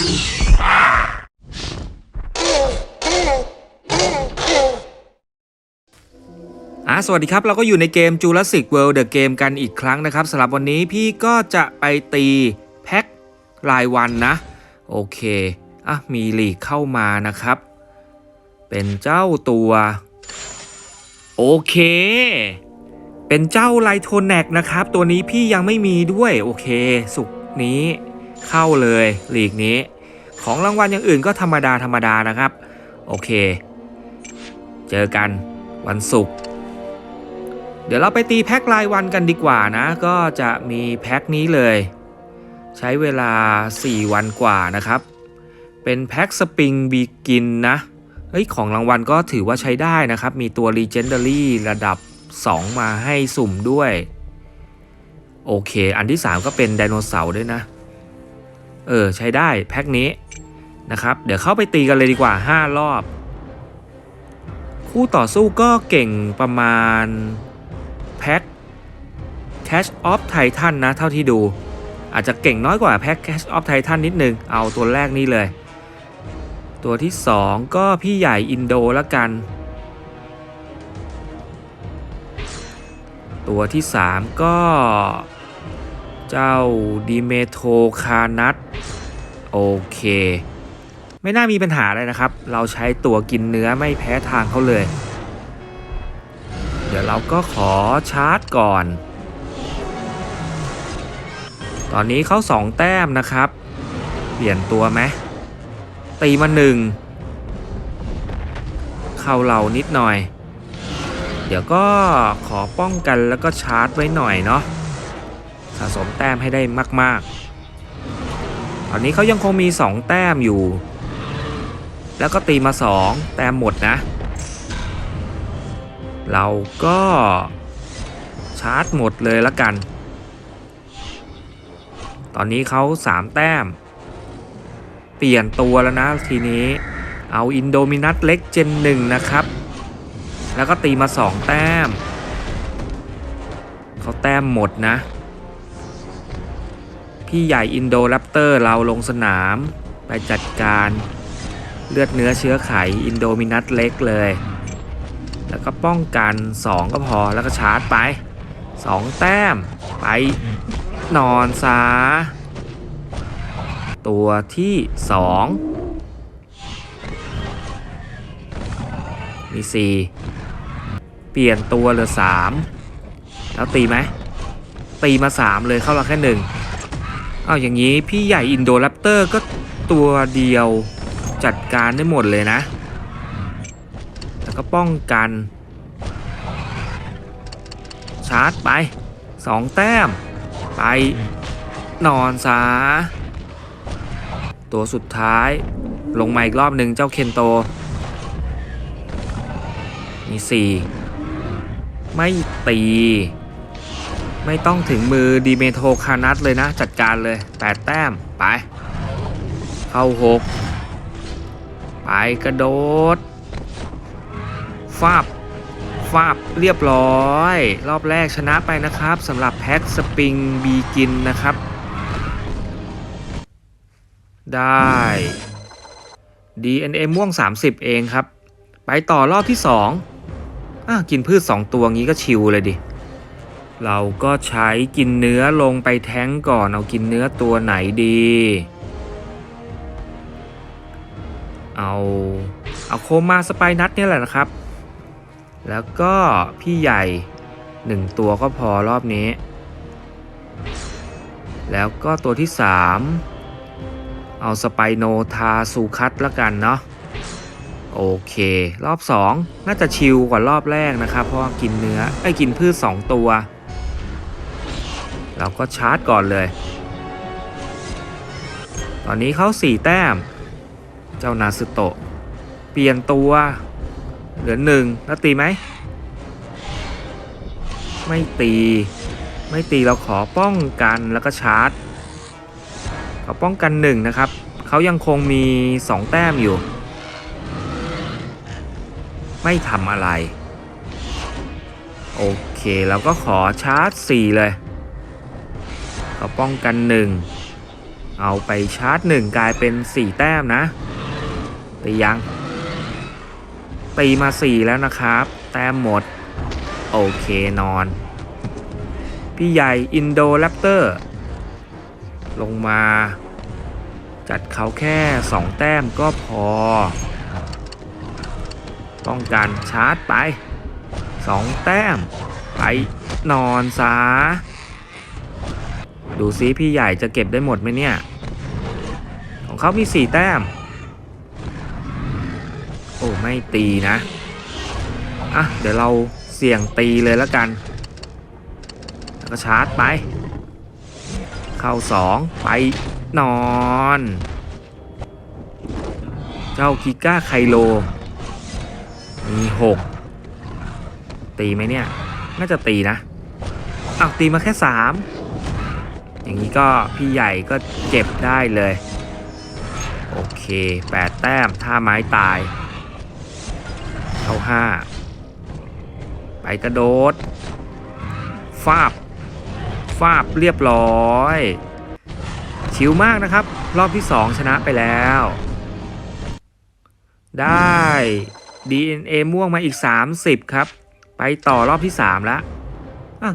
อะสวัสดีครับ เราก็อยู่ในเกม Jurassic World The Game กันอีกครั้งนะครับสำหรับวันนี้พี่ก็จะไปตีแพ็ครายวันนะ โอเค อะ มีลีกเข้ามานะครับ เป็นเจ้าตัว โอเค เป็นเจ้าไลโทแนกนะครับ ตัวนี้พี่ยังไม่มีด้วย โอเค สุกนี้ เข้าเลยลีกนี้ ของรางวัลอย่างอื่นก็ธรรมดาธรรมดานะครับ โอเค เจอกันวันศุกร์เดี๋ยวเราไปตีแพ็ครายวันกันดีกว่านะ ก็จะมีแพ็คนี้เลย ใช้เวลา 4 วันกว่านะครับ เป็นแพ็คสปริงบีกินนะเฮ้ยของรางวัลก็ถือว่าใช้ได้นะครับ มีตัว Legendary ระดับ 2 มาให้สุ่มด้วย โอเค อันที่ 3 ก็เป็นไดโนเสาร์ด้วยนะ เออ ใช้ได้แพ็คนี้นะครับ เดี๋ยวเข้าไปตีกันเลยดีกว่า 5 รอบ คู่ต่อสู้ก็เก่งประมาณ แพ็ค Cash of Titan นะ เท่าที่ดู อาจจะเก่งน้อยกว่าแพ็ค Cash of Titan นิดนึง เอาตัวแรกนี่เลย ตัวที่ 2 ก็พี่ใหญ่อินโดละกัน ตัวที่ 3 ก็ เจ้าดิเมโทคานัทโอเค ไม่น่ามีปัญหาเลยนะครับ เราใช้ตัวกินเนื้อไม่แพ้ทางเขาเลย เดี๋ยวเราก็ขอชาร์จก่อน ตอนนี้เขาสองแต้มนะครับ เปลี่ยนตัวไหมตีมาหนึ่งเข้าเรานิดหน่อย เดี๋ยวก็ขอป้องกันแล้วก็ชาร์จไว้หน่อยเนาะ สะสมแต้มให้ได้มาก ๆ ตอนนี้เขายังคงมี 2 แต้มอยู่ แล้วก็ตีมา 2 แต้มหมดนะ เราก็ชาร์จหมดเลยละกัน ตอนนี้เขา 3 แต้ม เปลี่ยนตัวแล้วนะทีนี้เอาอินโดมินัสเล็กเจนหนึ่งนะครับ แล้วก็ตีมา 2 แต้ม เขาแต้มหมดนะ พี่ใหญ่อินโดแรปเตอร์เราลงสนาม ไปจัดการเลือดเนื้อเชื้อไขอินโดมินัสเล็กเลย แล้วก็ป้องกัน 2 ก็พอแล้วก็ชาร์จไป 2 แต้ม ไปนอนซาตัวที่ 2 มี 4 เปลี่ยนตัวเหลือ 3 แล้วตีไหมตีมา 3 เลยเข้าเราแค่หนึ่ง เอาอย่างนี้พี่ใหญ่อินโดแรปเตอร์ก็ตัวเดียวจัดการได้หมดเลยนะ แล้วก็ป้องกัน ชาร์จไป2แต้ม ไปนอนซาตัวสุดท้ายลงมาอีกรอบหนึ่งเจ้าเคนโต มี4ไม่ตี ไม่ต้องถึงมือดีเมโทคานัทเลยนะ จัดการเลย 8 แต้ม ไป เข้า 6 ไปกระโดด ฟาบ ฟาบ เรียบร้อย รอบแรกชนะไปนะครับสำหรับแพ็กสปริงบีกินนะครับ ได้ DNA ม่วง 30 เองครับ ไปต่อรอบที่ 2 อะ กินพืช 2 ตัวงี้ก็ชิวเลยดิ เราก็ใช้กินเนื้อลงไปแท้งก่อนเอากินเนื้อตัวไหนดี เอาเอาโคมาสไปนัทเนี่ยแหละนะครับ แล้วก็พี่ใหญ่หนึ่งตัวก็พอรอบนี้ แล้วก็ตัวที่3เอาสไปโนทาซูคัตละกันเนาะโอเค รอบ 2 น่าจะชิลกว่ารอบแรกนะครับ เพราะกินเนื้อไอ้กินพืช 2 ตัว เราก็ชาร์จก่อนเลย ตอนนี้เขา4แต้ม เจ้านาซึโตะ เปลี่ยนตัว เหลือหนึ่งแล้วตีไหม ไม่ตี ไม่ตีเราขอป้องกันแล้วก็ชาร์จขอป้องกันหนึ่งนะครับ เขายังคงมี2แต้มอยู่ ไม่ทำอะไรโอเค เราก็ขอชาร์จ 4 เลย ขอป้องกัน 1 เอาไปชาร์จหนึ่งกลายเป็นสี่แต้มนะตียังตีมาสี่แล้วนะครับ แต้มหมด โอเคนอน พี่ใหญ่อินโดแรปเตอร์ ลงมาจัดเขาแค่สองแต้มก็พอป้องกันชาร์จไปสองแต้ม ไปนอนซะ ดูซิพี่ใหญ่จะเก็บได้หมดไหมเนี่ย ของเขามีสี่แต้ม โอ้ไม่ตีนะ อะ เดี๋ยวเราเสี่ยงตีเลยแล้วกัน แล้วก็ชาร์จไป เข้าสองไปนอน เจ้ากิก้าไคโล มีหกตีไหมเนี่ย น่าจะตีนะอ้าวตีมาแค่สาม อย่างนี้ก็พี่ใหญ่ก็เจ็บได้เลย โอเคแปดแต้มท่าไม้ตายเข้าห้าไปกระโดด ฟาบ ฟาบเรียบร้อย ชิวมากนะครับ รอบที่ 2 ชนะไปแล้ว ได้ DNA ม่วงมาอีก 30 ครับ ไปต่อรอบที่ 3 แล้ว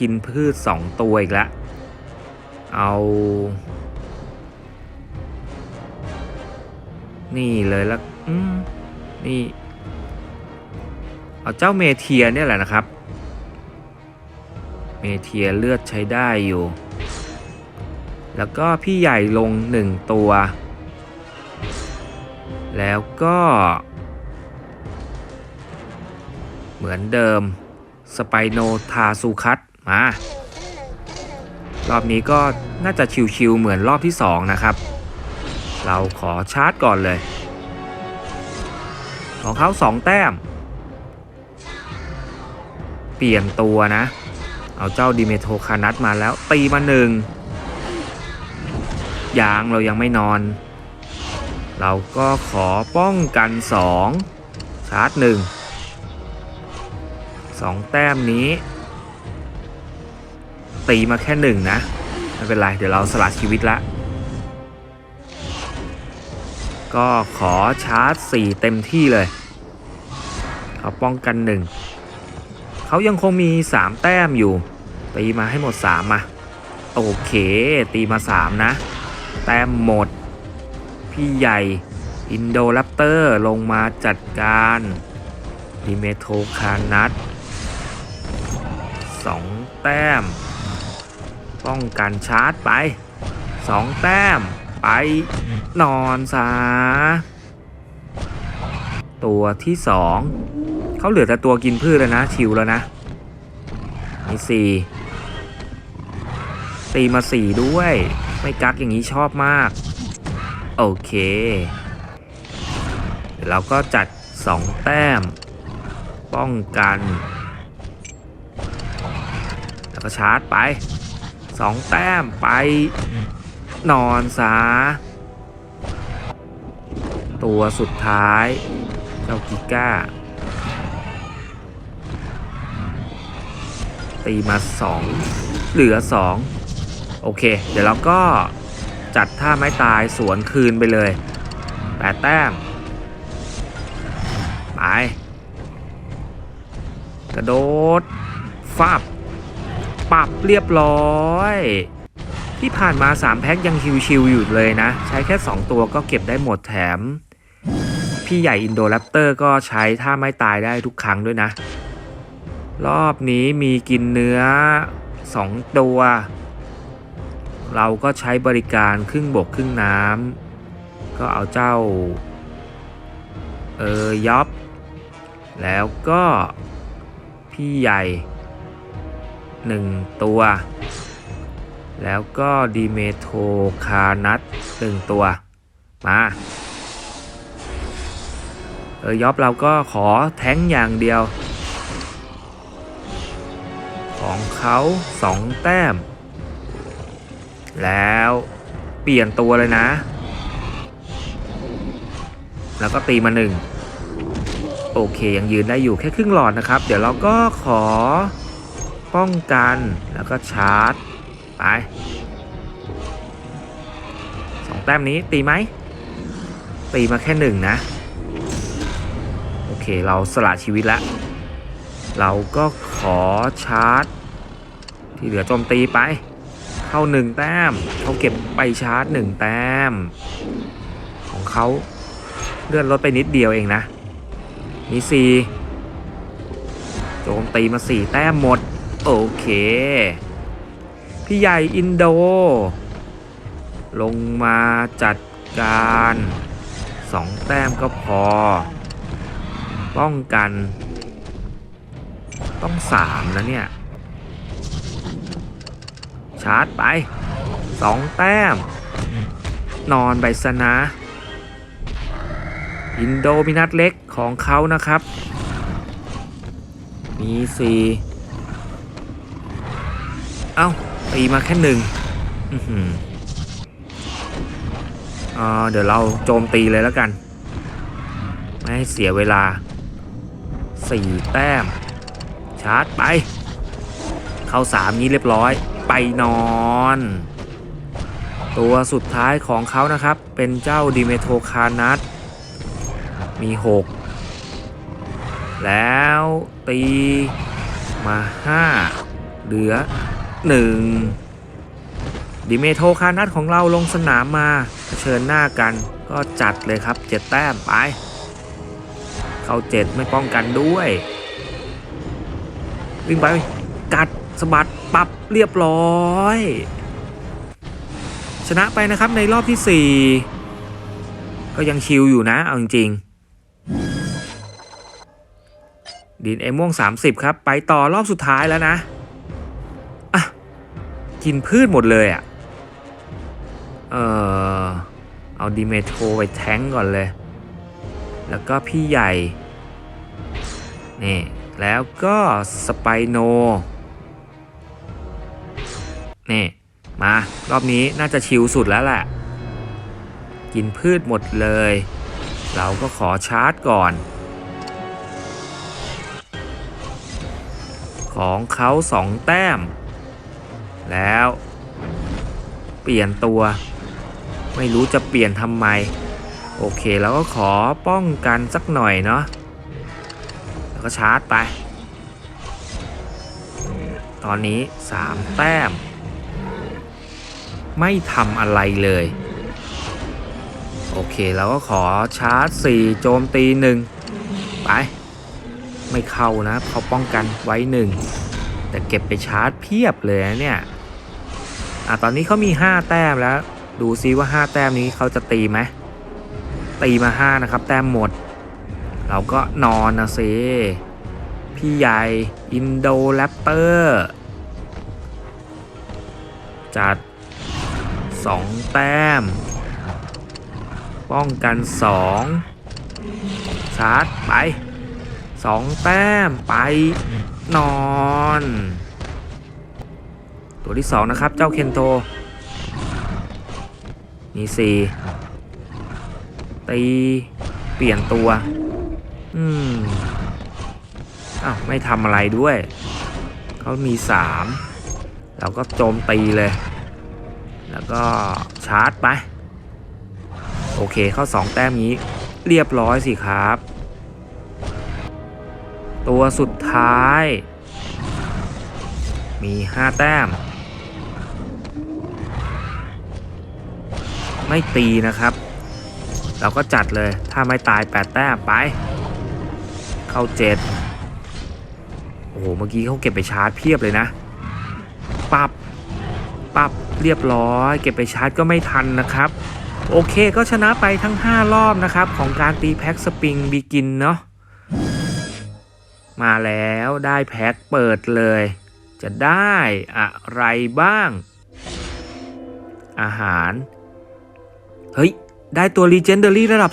กินพืช 2 ตัวอีกแล้ว เอา นี่เลยแล้วนี่ เอาเจ้าเมเทียเนี่ยแหละนะครับ เมเทียเลือดใช้ได้อยู่ แล้วก็พี่ใหญ่ลงหนึ่งตัว แล้วก็ เหมือนเดิม สไปโนทาซูคัตมา รอบนี้ก็น่าจะชิวๆเหมือนรอบที่ 2 นะครับ เราขอชาร์จก่อนเลย ของเขา2 แต้ม เปลี่ยนตัวนะ เอาเจ้าดิเมโทคานัทมาแล้วตีมาหนึ่งยางเรายังไม่นอน เราก็ขอป้องกันสองชาร์จหนึ่งสองแต้มนี้ ตีมาแค่หนึ่งนะ ไม่เป็นไร เดี๋ยวเราสละชีวิตละ ก็ขอชาร์จ 4 เต็มที่เลย เขาป้องกันหนึ่งเขายังคงมี 3 แต้มอยู่ ตีมาให้หมด 3 มา โอเค ตีมา 3 นะ แต้มหมด พี่ใหญ่อินโดแรปเตอร์ลงมาจัดการดิเมโทคานัท2แต้ม ป้องกันชาร์จไป2แต้ม ไป นอนซะตัวที่2เขาเหลือแต่ตัวกินพืชแล้วนะ ชิวแล้วนะมีสี่ตีมาสี่ด้วย ไม่กักอย่างนี้ชอบมาก โอเคเดี๋ยวเราก็จัด2แต้ม ป้องกัน แล้วก็ชาร์จไป 2แต้มไปนอนซะตัวสุดท้าย เจ้ากิก้า ตีมา 2 เหลือ 2 โอเค เดี๋ยวเราก็จัดท่าไม้ตายสวนคืนไปเลย แปดแต้ม ไป กระโดดฟับ ปรับเรียบร้อย ที่ผ่านมา 3 แพ็คยังชิวๆอยู่เลยนะ ใช้แค่ 2 ตัวก็เก็บได้หมดแถม พี่ใหญ่อินโดแรปเตอร์ก็ใช้ท่าไม่ตายได้ทุกครั้งด้วยนะ รอบนี้มีกินเนื้อ 2 ตัว เราก็ใช้บริการครึ่งบกครึ่งน้ำก็เอาเจ้า เออยอบแล้วก็พี่ใหญ่ 1 ตัว แล้วก็ดีเมโทคานัทหนึ่งตัว มาเออยอบเราก็ขอแท้งอย่างเดียว ของเขาสองแต้ม แล้วเปลี่ยนตัวเลยนะ แล้วก็ตีมาหนึ่งโอเคยังยืนได้อยู่แค่ครึ่งหลอดนะครับ เดี๋ยวเราก็ขอ ป้องกันแล้วก็ชาร์จ ไปสองแต้มนี้ตีไหม ตีมาแค่หนึ่งนะ โอเคเราสละชีวิตแล้ว เราก็ขอชาร์จ ที่เหลือโจมตีไป เข้าหนึ่งแต้มเขาเก็บไปชาร์จหนึ่งแต้ม ของเขาเลื่อนลดไปนิดเดียวเองนะ มีสี่โจมตีมาสี่แต้มหมด โอเค พี่ใหญ่อินโด ลงมาจัดการสองแต้มก็พอ ป้องกัน ต้องสามนะเนี่ย ชาร์จไปสองแต้ม นอนไปซะนะ อินโดมินัทเล็กของเขานะครับ มีสี่ เอ้าตีมาแค่หนึ่งอือหือเดี๋ยวเราโจมตีเลยแล้วกัน ไม่ให้เสียเวลาสี่แต้ม ชาร์จไป เข้าสามนี้เรียบร้อย ไปนอน ตัวสุดท้ายของเขานะครับ เป็นเจ้าดิเมโทคานัสมี6แล้วตีมา5เหลือ 1ดิเมโทคานัสของเราลงสนามมาเผชิญหน้ากันก็จัดเลยครับ7แต้มไป เข้า7ไม่ป้องกันด้วย วิ่งไป กัดสะบัดปับเรียบร้อย ชนะไปนะครับในรอบที่ 4 ก็ยังชิลอยู่นะ เอาจริง ๆ ดินเอม่วง 30 ครับ ไปต่อรอบสุดท้ายแล้วนะ กินพืชหมดเลยอะ่ะ เออเอาดิเมโทรไปแท้งก่อนเลย แล้วก็พี่ใหญ่ นี่ แล้วก็สไปโน นี่ มา รอบนี้น่าจะชิลสุดแล้วแหละ กินพืชหมดเลย เราก็ขอชาร์จก่อน ของเขาสองแต้ม แล้ว เปลี่ยนตัว ไม่รู้จะเปลี่ยนทำไม โอเคเราก็ขอป้องกันสักหน่อยเนาะแล้วก็ชาร์จไป ตอนนี้ 3 แต้ม ไม่ทำอะไรเลย โอเคเราก็ขอชาร์จ 4 โจมตี 1 ไป ไม่เข้านะเขาป้องกันไว้ 1 แต่เก็บไปชาร์จเพียบเลยนะเนี่ย อะตอนนี้เขามี 5 แต้มแล้ว ดูซิว่า 5 แต้มนี้เขาจะตีไหมตีมา 5 นะครับ แต้มหมด เราก็นอนนะสิพี่ใหญ่อินโดแรปเตอร์จัด 2 แต้ม ป้องกัน 2 ชาร์จ ไป 2 แต้มไปนอน ตัวที่ 2 นะครับ เจ้าเคนโต มี 4 ตี เปลี่ยนตัว อืมอ้าวไม่ทำอะไรด้วย เขามีสามเราก็โจมตีเลย แล้วก็ชาร์จไป โอเคเข้าสองแต้มนี้เรียบร้อยสิครับ ตัวสุดท้ายมีห้าแต้ม ไม่ตีนะครับ เราก็จัดเลยถ้าไม่ตาย8แต้มไป เข้า7โอ้โหเมื่อกี้เขาเก็บไปชาร์จเพียบเลยนะปับปับเรียบร้อย เก็บไปชาร์จก็ไม่ทันนะครับ โอเคก็ชนะไปทั้ง 5 รอบนะครับ ของการตีแพ็กสปริงบีกินเนาะมาแล้วได้แพ็กเปิดเลย จะได้อะไรบ้าง อาหาร เฮ้ย ได้ตัว Legendary ระดับ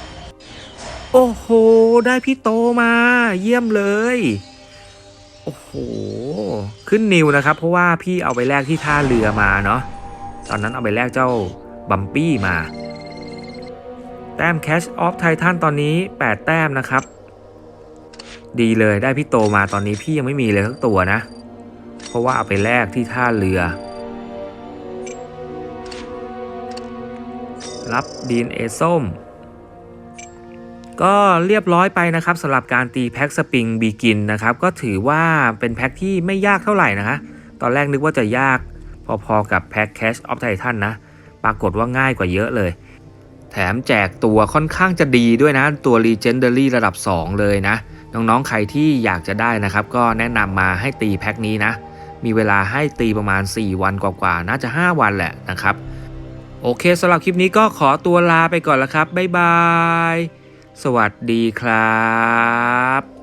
2 โอ้โห ได้พี่โตมาเยี่ยมเลย โอ้โห ขึ้นนิวนะครับ เพราะว่าพี่เอาไปแลกที่ท่าเรือมาเนาะตอนนั้นเอาไปแลกเจ้าบัมปี้มา แต้ม Cash of Titan ตอนนี้ 8 แต้มนะครับ ดีเลยได้พี่โตมาตอนนี้พี่ยังไม่มีเลยทั้งตัวนะ เพราะว่าเอาไปแลกที่ท่าเรือ รับ DNA ส้ม ก็เรียบร้อยไปนะครับสำหรับการตีแพ็กสปริงบีกินนะครับ ก็ถือว่าเป็นแพ็กที่ไม่ยากเท่าไหร่นะคะตอนแรกนึกว่าจะยากพอๆกับแพ็ก Cash of Titan นะ ปรากฏว่าง่ายกว่าเยอะเลย แถมแจกตัวค่อนข้างจะดีด้วยนะ ตัว Legendary ระดับ 2 เลยนะ น้องๆ ใครที่อยากจะได้นะครับ ก็แนะนำมาให้ตีแพ็กนี้นะ มีเวลาให้ตีประมาณ 4 วันกว่าๆ น่าจะ 5 วันแหละนะครับ โอเคสำหรับคลิปนี้ก็ขอตัวลาไปก่อนละครับ บ๊ายบาย สวัสดีครับ